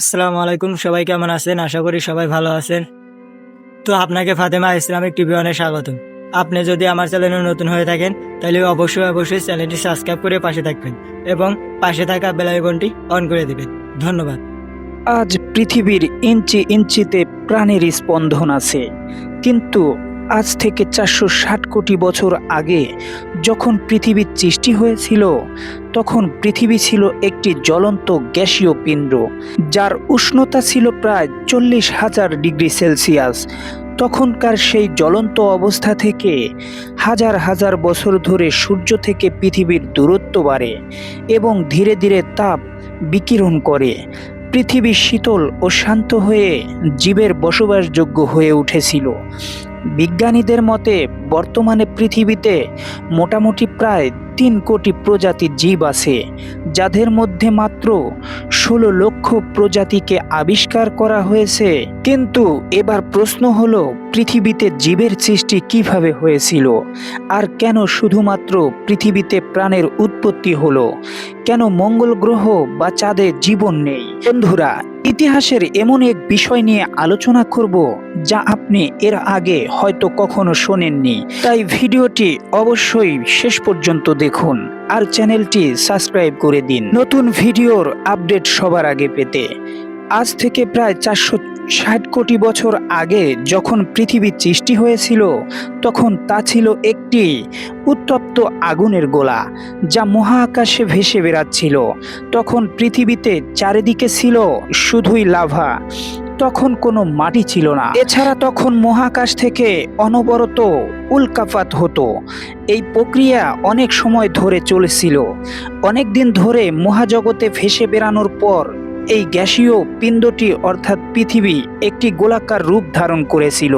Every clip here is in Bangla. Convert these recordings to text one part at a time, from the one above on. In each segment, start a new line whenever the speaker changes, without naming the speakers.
আসসালামু আলাইকুম, সবাই কেমন আছেন? আশা করি সবাই ভালো আছেন। তো আপনাকে ফাতেমা ইসলামিক টিভি অনে স্বাগতম। আপনি যদি আমার চ্যানেলে নতুন হয়ে থাকেন, তাহলে অবশ্যই অবশ্যই চ্যানেলটি সাবস্ক্রাইব করে পাশে থাকবেন এবং পাশে থাকা বেলাইকনটি অন করে দেবেন। ধন্যবাদ।
আজ পৃথিবীর ইঞ্চি ইঞ্চিতে প্রাণের স্পন্দন আছে, কিন্তু আজ থেকে চারশো ষাট কোটি বছর আগে যখন পৃথিবীর সৃষ্টি হয়েছিল, তখন পৃথিবী ছিল একটি জ্বলন্ত গ্যাসীয় পিণ্ড যার উষ্ণতা ছিল প্রায় চল্লিশ হাজার ডিগ্রি সেলসিয়াস। তখনকার সেই জ্বলন্ত অবস্থা থেকে হাজার হাজার বছর ধরে সূর্য থেকে পৃথিবীর দূরত্ব বাড়ে এবং ধীরে ধীরে তাপ বিকিরণ করে। পৃথিবী শীতল ও শান্ত হয়ে জীবের বসবাসযোগ্য হয়ে উঠেছিল। বিজ্ঞানীদের মতে, বর্তমানে পৃথিবীতে মোটামুটি প্রায় তিন কোটি প্রজাতির জীব আছে, যাদের মধ্যে মাত্র ষোলো লক্ষ প্রজাতিকে আবিষ্কার করা হয়েছে। কিন্তু এবার প্রশ্ন হলো, পৃথিবীতে জীবের সৃষ্টি কীভাবে হয়েছিল? আর কেন শুধুমাত্র পৃথিবীতে প্রাণের উৎপত্তি হলো? কেন মঙ্গল গ্রহ বা চাঁদে জীবন নেই? বন্ধুরা, ইতিহাসের এমন এক বিষয় নিয়ে আলোচনা করব যা আপনি এর আগে হয়তো কখনো শোনেননি। তাই ভিডিওটি অবশ্যই শেষ পর্যন্ত দেখুন আর চ্যানেলটি সাবস্ক্রাইব করে দিন। নতুন ভিডিওর আপডেট সবার আগে পেতে আজ থেকে প্রায় চারশো ষাট কোটি বছর আগে যখন পৃথিবীর সৃষ্টি হয়েছিল, তখন তা ছিল একটি উত্তপ্ত আগুনের গোলা, যা মহাকাশে ভেসে বেড়াচ্ছিল। তখন পৃথিবীতে চারিদিকে ছিল শুধুই লাভা, তখন কোনো মাটি ছিল না। এছাড়া তখন মহাকাশ থেকে অনবরত উল্কাপাত হতো। এই প্রক্রিয়া অনেক সময় ধরে চলেছিল। অনেক দিন ধরে মহাজগতে ভেসে বেড়ানোর পর এই গ্যাসীয় পিণ্ডটি অর্থাৎ পৃথিবী একটি গোলাকার রূপ ধারণ করেছিল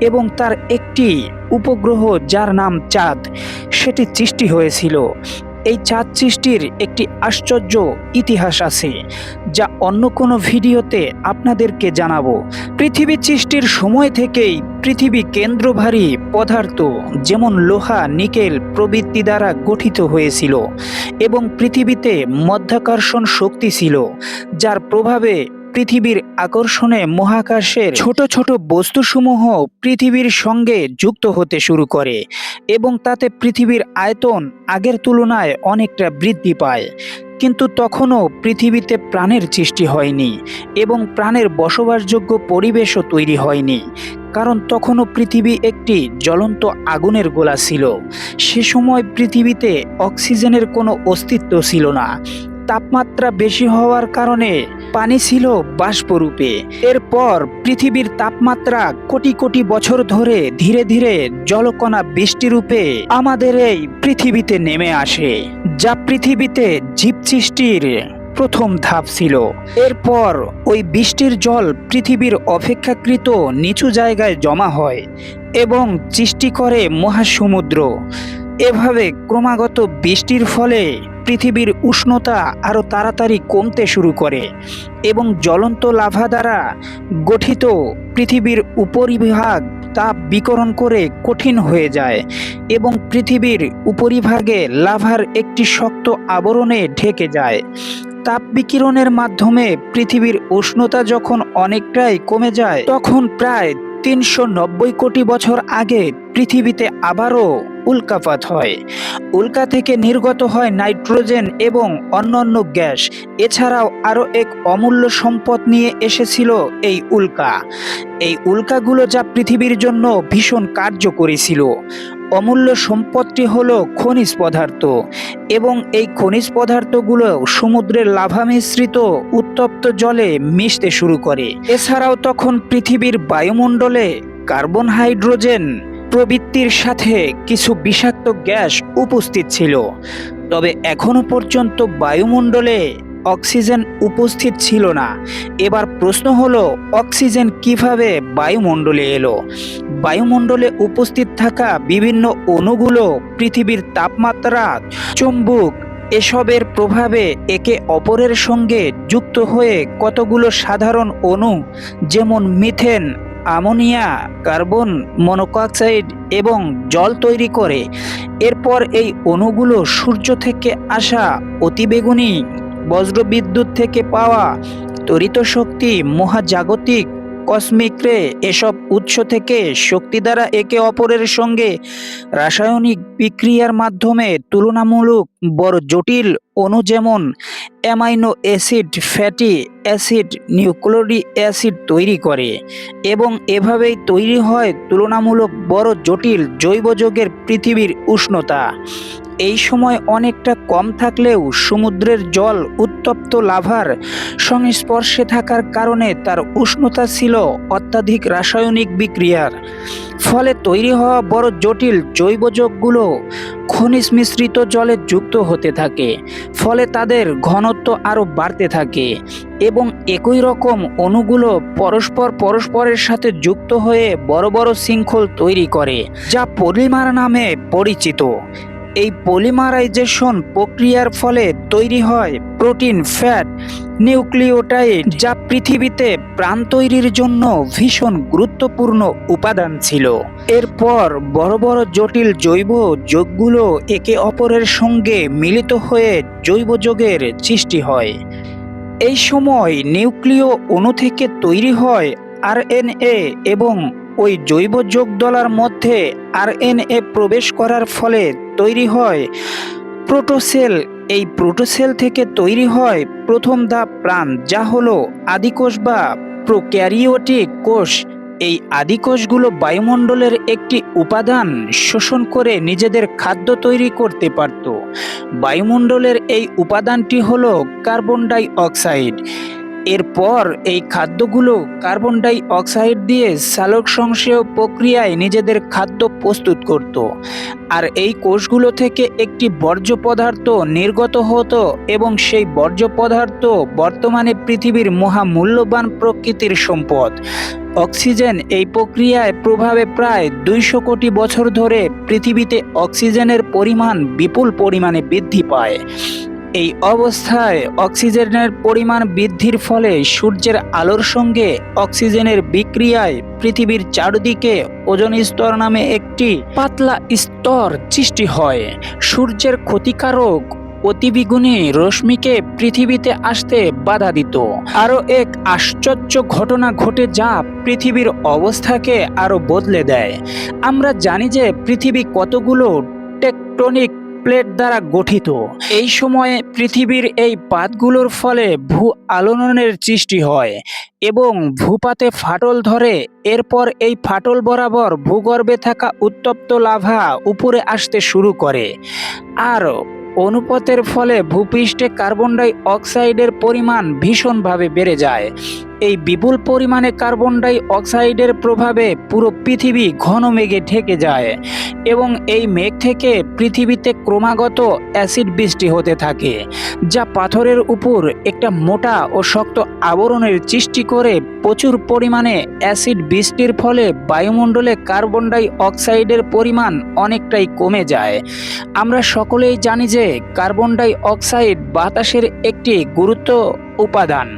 এবং তার একটি উপগ্রহ যার নাম চাঁদ, সেটি সৃষ্টি হয়েছিল। এই চাঁদ সৃষ্টির একটি আশ্চর্য ইতিহাস আছে, যা অন্য কোনো ভিডিওতে আপনাদেরকে জানাব। পৃথিবী সৃষ্টির সময় থেকেই পৃথিবী কেন্দ্রভারী পদার্থ, যেমন লোহা, নিকেল প্রবৃত্তি দ্বারা গঠিত হয়েছিল এবং পৃথিবীতে মধ্যাকর্ষণ শক্তি ছিল, যার প্রভাবে পৃথিবীর আকর্ষণে মহাকাশের ছোট ছোট বস্তুসমূহ পৃথিবীর সঙ্গে যুক্ত হতে শুরু করে এবং তাতে পৃথিবীর আয়তন আগের তুলনায় অনেকটা বৃদ্ধি পায়। কিন্তু তখনও পৃথিবীতে প্রাণের সৃষ্টি হয়নি এবং প্রাণের বসবাসযোগ্য পরিবেশও তৈরি হয়নি, কারণ তখনও পৃথিবী একটি জ্বলন্ত আগুনের গোলা ছিল। সে সময় পৃথিবীতে অক্সিজেনের কোনো অস্তিত্ব ছিল না। তাপমাত্রা বেশি হওয়ার কারণে পানি ছিল বাষ্পরূপে। এরপর পৃথিবীর তাপমাত্রা কোটি কোটি বছর ধরে ধীরে ধীরে জলকণা বৃষ্টিরূপে আমাদের এই পৃথিবীতে নেমে আসে, যা পৃথিবীতে জীব সৃষ্টির প্রথম ধাপ ছিল। এরপর ওই বৃষ্টির জল পৃথিবীর অপেক্ষাকৃত নিচু জায়গায় জমা হয় এবং সৃষ্টি করে মহাসমুদ্র এভাবে ক্রমাগত বৃষ্টির ফলে পৃথিবীর উষ্ণতা আরও তাড়াতাড়ি কমতে শুরু করে এবং জ্বলন্ত লাভা দ্বারা গঠিত পৃথিবীর উপরিভাগ তাপ বিকরণ করে কঠিন হয়ে যায় এবং পৃথিবীর উপরিভাগে লাভার একটি শক্ত আবরণে ঢেকে যায়। তাপ বিকিরণের মাধ্যমে পৃথিবীর উষ্ণতা যখন অনেকটাই কমে যায়, তখন প্রায় তিনশো নব্বই কোটি বছর আগে পৃথিবীতে আবারও উল্কাপাত হয়। উল্কা থেকে নির্গত হয় নাইট্রোজেন এবং অন্যান্য গ্যাস। এছাড়াও আরও এক অমূল্য সম্পদ নিয়ে এসেছিল এই উল্কা। এই উল্কাগুলো যা পৃথিবীর জন্য ভীষণ কার্যকরী ছিল। অমূল্য সম্পদটি হলো খনিজ পদার্থ এবং এই খনিজ পদার্থগুলো সমুদ্রের লাভা মিশ্রিত উত্তপ্ত জলে মিশতে শুরু করে। এছাড়াও তখন পৃথিবীর বায়ুমণ্ডলে কার্বন হাইড্রোজেন প্রবৃত্তির সাথে কিছু বিষাক্ত গ্যাস উপস্থিত ছিল। তবে এখনও পর্যন্ত বায়ুমণ্ডলে অক্সিজেন উপস্থিত ছিল না। এবার প্রশ্ন হলো, অক্সিজেন কীভাবে বায়ুমণ্ডলে এলো? বায়ুমণ্ডলে উপস্থিত থাকা বিভিন্ন অণুগুলো, পৃথিবীর তাপমাত্রা, চুম্বক, এসবের প্রভাবে একে অপরের সঙ্গে যুক্ত হয়ে কতগুলো সাধারণ অণু, যেমন মিথেন, অ্যামোনিয়া, কার্বন মনোক্সাইড এবং জল তৈরি করে। এরপর এই অণুগুলো সূর্য থেকে আসা অতিবেগুনি বজ্রবিদ্যুৎ থেকে পাওয়া তরিত শক্তি মহাজাগতিক কসমিক রে এসব উৎস থেকে শক্তি দ্বারা একে অপরের সঙ্গে রাসায়নিক বিক্রিয়ার মাধ্যমে তুলনামূলক বড় জটিল অণু যেমন amino acid, fatty acid, nucleic acid তৈরি করে এবং এভাবেই তৈরি হয় তুলনামূলক বড় জটিল জৈব যৌগের পৃথিবীর উষ্ণতা। এই সময় অনেকটা কম থাকলেও সমুদ্রের জল উত্তপ্ত লাভার সংস্পর্শে থাকার কারণে তার উষ্ণতা ছিল অত্যাধিক রাসায়নিক বিক্রিয়ার। ফলে তৈরি হওয়া বড় জটিল জৈব যৌগগুলো খনিজ মিশ্রিত জলে যুক্ত হতে থাকে, ফলে তাদের ঘনত্ব আরও বাড়তে থাকে এবং একই রকম অণুগুলো পরস্পর পরস্পরের সাথে যুক্ত হয়ে বড় বড় শৃঙ্খল তৈরি করে, যা পলিমার নামে পরিচিত। এই পলিমারাইজেশন প্রক্রিয়ার ফলে তৈরি হয় প্রোটিন, ফ্যাট, নিউক্লিওটাইড, যা পৃথিবীতে প্রাণ তৈরির জন্য ভীষণ গুরুত্বপূর্ণ উপাদান ছিল। এরপর বড় বড় জটিল জৈব যোগগুলো একে অপরের সঙ্গে মিলিত হয়ে জৈব যোগের সৃষ্টি হয়। এই সময় নিউক্লিয় অণু থেকে তৈরি হয় আরএনএ এবং ওই জৈব যোগদলার মধ্যে আরএনএ প্রবেশ করার ফলে তৈরি হয় প্রোটোসেল। এই প্রোটোসেল থেকে তৈরি হয় প্রথম ধাপ প্রাণ, যা হলো আদিকোষ বা প্রোক্যারিওটিক কোষ। এই আদিকোষগুলো বায়ুমণ্ডলের একটি উপাদান, শোষণ করে নিজেদের খাদ্য তৈরি করতে পারত। বায়ুমণ্ডলের এই উপাদানটি হলো কার্বন ডাই অক্সাইড। এরপর এই খাদ্যগুলো কার্বন ডাই অক্সাইড দিয়ে সালোক সংশ্লেষ প্রক্রিয়ায় নিজেদের খাদ্য প্রস্তুত করত। আর এই কোষগুলো থেকে একটি বর্জ্য পদার্থ নির্গত হতো এবং সেই বর্জ্য পদার্থ বর্তমানে পৃথিবীর মহামূল্যবান প্রকৃতির সম্পদ। অক্সিজেন এই প্রক্রিয়ায় প্রভাবে প্রায় দুইশো কোটি বছর ধরে পৃথিবীতে অক্সিজেনের পরিমাণ বিপুল পরিমাণে বৃদ্ধি পায়। এই অবস্থায় অক্সিজেনের পরিমাণ বৃদ্ধির ফলে সূর্যের আলোর সঙ্গে অক্সিজেনের বিক্রিয়ায় পৃথিবীর চারদিকে ওজন স্তর নামে একটি পাতলা স্তর সৃষ্টি হয়। সূর্যের ক্ষতিকারক অতিবিগুণী রশ্মিকে পৃথিবীতে আসতে বাধা দিত। আরও এক আশ্চর্য ঘটনা ঘটে যা পৃথিবীর অবস্থাকে আরও বদলে দেয়। আমরা জানি যে পৃথিবী কতগুলো টেকটনিক প্লেট দ্বারা গঠিত। এই সময়ে পৃথিবীর এই পাতগুলোর ফলে ভূ আলোড়নের সৃষ্টি হয় এবং ভূপাতে ফাটল ধরে। এরপর এই ফাটল বরাবর ভূগর্ভে থাকা উত্তপ্ত লাভা উপরে আসতে শুরু করে। আর অনুপাতের ফলে ভূপৃষ্ঠে কার্বন ডাই অক্সাইডের পরিমাণ ভীষণভাবে বেড়ে যায়। এই বিপুল পরিমাণে কার্বন ডাই অক্সাইডের প্রভাবে পুরো পৃথিবী ঘন মেঘে ঢেকে যায়। এবং এই মেঘ থেকে পৃথিবীতে ক্রমাগত অ্যাসিড বৃষ্টি হতে থাকে, যা পাথরের উপর একটা মোটা ও শক্ত আবরণের সৃষ্টি করে প্রচুর পরিমাণে অ্যাসিড বৃষ্টির ফলে বায়ুমণ্ডলে কার্বন ডাই অক্সাইডের পরিমাণ অনেকটাই কমে যায়। আমরা সকলেই জানি যে কার্বন ডাই অক্সাইড বাতাসের একটি গুরুত্ব উপাদান।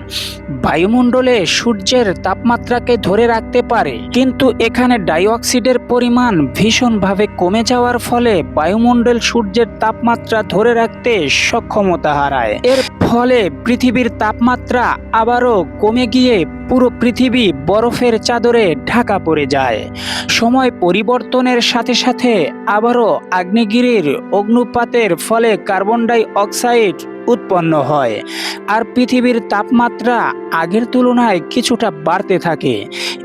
বায়ুমণ্ডলে সূর্যের তাপমাত্রাকে ধরে রাখতে পারে, কিন্তু এখানে ডাইঅক্সাইডের পরিমাণ ভীষণভাবে কমে যাওয়ার ফলে বায়ুমণ্ডল সূর্যের তাপমাত্রা ধরে রাখতে সক্ষমতা হারায়। এর ফলে পৃথিবীর তাপমাত্রা আবারও কমে গিয়ে পুরো পৃথিবী বরফের চাদরে ঢাকা পড়ে যায়। সময় পরিবর্তনের সাথে সাথে আবারও আগ্নেয়গিরির অগ্নুপাতের ফলে কার্বন ডাই অক্সাইড উৎপন্ন হয়। আর পৃথিবীর তাপমাত্রা আগের তুলনায় কিছুটা বাড়তে থাকে।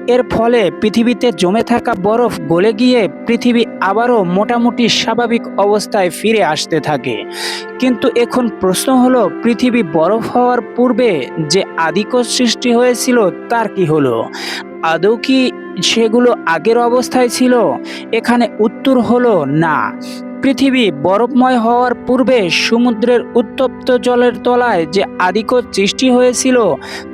এর ফলে পৃথিবীতে জমে থাকা বরফ গলে গিয়ে পৃথিবী আবারও মোটামুটি স্বাভাবিক অবস্থায় ফিরে আসতে থাকে। কিন্তু এখন প্রশ্ন হলো, পৃথিবী বরফ হওয়ার পূর্বে যে আদিকোষ সৃষ্টি হয়েছিল, তার কি হলো? আদৌ কি সেগুলো আগের অবস্থায় ছিল? এখানে উত্তর হলো না। পৃথিবী বরফময় হওয়ার পূর্বে সমুদ্রের উত্তপ্ত জলের তলায় যে আদিকোষ সৃষ্টি হয়েছিল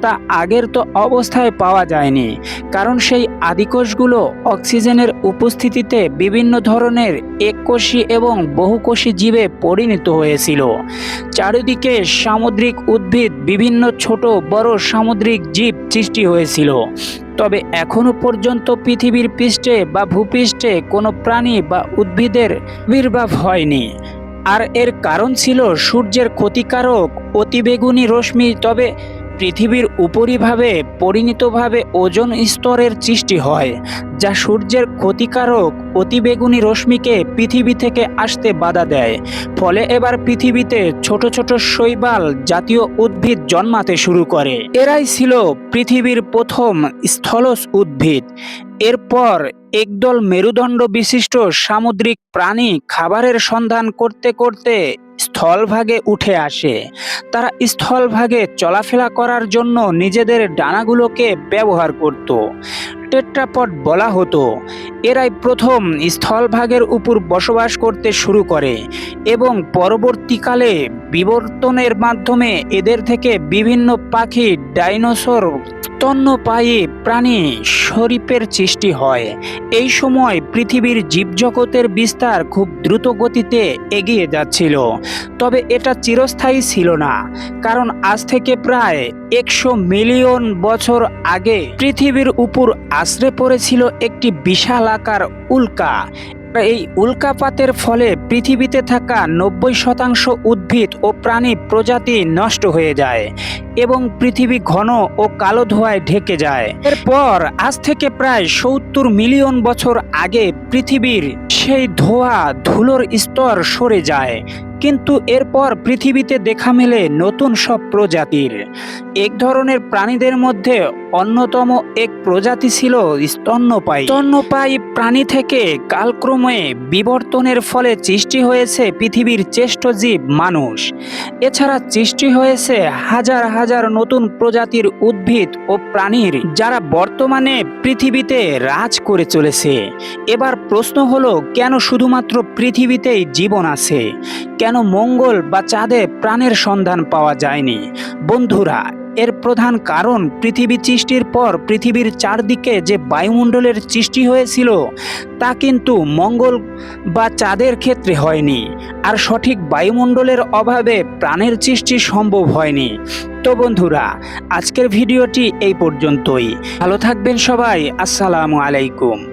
তা আগের তো অবস্থায় পাওয়া যায়নি। কারণ সেই আদিকোষগুলো অক্সিজেনের উপস্থিতিতে বিভিন্ন ধরনের এককোষী এবং বহুকোষী জীবে পরিণত হয়েছিল। চারিদিকে সামুদ্রিক উদ্ভিদ, বিভিন্ন ছোট বড় সামুদ্রিক জীব সৃষ্টি হয়েছিল। তবে এখনও পর্যন্ত পৃথিবীর পৃষ্ঠে বা ভূপৃষ্ঠে কোনো প্রাণী বা উদ্ভিদের আবির্ভাব হয়নি। আর এর কারণ ছিল সূর্যের ক্ষতিকারক অতিবেগুনি রশ্মি, তবে পৃথিবীর উপরিভাবে পরিণতভাবে ওজন স্তরের সৃষ্টি হয়, যা সূর্যের ক্ষতিকারক অতিবেগুনি রশ্মিকে পৃথিবী থেকে আসতে বাধা দেয়। ফলে এবার পৃথিবীতে ছোট ছোট শৈবাল জাতীয় উদ্ভিদ জন্মাতে শুরু করে। এরাই ছিল পৃথিবীর প্রথম স্থলজ উদ্ভিদ। এরপর একদল মেরুদণ্ড বিশিষ্ট সামুদ্রিক প্রাণী খাবারের সন্ধান করতে করতে স্থলভাগে উঠে আসে। তারা স্থলভাগে চলাফেরা করার জন্য নিজেদের ডানাগুলোকে ব্যবহার করত। টেট্রাপট বলা হতো। এরাই প্রথম স্থলভাগের উপর বসবাস করতে শুরু করে এবং পরবর্তীকালে বিবর্তনের মাধ্যমে এদের থেকে বিভিন্ন পাখি, ডাইনোসর স্তন্যপায়ী প্রাণী শরীপের সৃষ্টি হয়। এই সময় পৃথিবীর জীবজগতের বিস্তার খুব দ্রুত গতিতে এগিয়ে যাচ্ছিল। তবে এটা চিরস্থায়ী ছিল না, কারণ আজ থেকে প্রায় একশো মিলিয়ন বছর আগে পৃথিবীর উপর আশ্রে পড়েছিল একটি বিশাল আকার উল্কা। এই উল্কাপাতের ফলে পৃথিবীতে থাকা নব্বই শতাংশ উদ্ভিদ ও প্রাণী প্রজাতি নষ্ট হয়ে যায়। এবং পৃথিবী ঘন ও কালো ধোঁয়ায় ঢেকে যায়। এরপর আজ থেকে প্রায় সত্তর মিলিয়ন বছর আগে পৃথিবীর সেই ধোঁয়া ধুলোর স্তর সরে যায়। কিন্তু এরপর পৃথিবীতে দেখা মেলে নতুন সব প্রজাতির। এক ধরনের প্রাণীদের মধ্যে অন্যতম এক প্রজাতি ছিল স্তন্যপায়ী। স্তন্যপায়ী প্রাণী থেকে কালক্রমে বিবর্তনের ফলে সৃষ্টি হয়েছে পৃথিবীর শ্রেষ্ঠ জীব মানুষ। এছাড়া সৃষ্টি হয়েছে হাজার হাজার হাজার নতুন প্রজাতির উদ্ভিদ ও প্রাণীর যারা বর্তমানে পৃথিবীতে রাজ করে চলেছে। এবার প্রশ্ন হলো, কেন শুধুমাত্র পৃথিবীতেই জীবন আছে? কেন মঙ্গল বা চাঁদে প্রাণের সন্ধান পাওয়া যায়নি? বন্ধুরা এর প্রধান কারণ পৃথিবী সৃষ্টির পর পৃথিবীর চারদিকে যে বায়ুমণ্ডলের সৃষ্টি হয়েছিল, তা কিন্তু মঙ্গল বা চাঁদের ক্ষেত্রে হয়নি। আর সঠিক বায়ুমণ্ডলের অভাবে প্রাণের সৃষ্টি সম্ভব হয়নি। তো বন্ধুরা, আজকের ভিডিওটি এই পর্যন্তই। ভালো থাকবেন সবাই। আসসালামু আলাইকুম।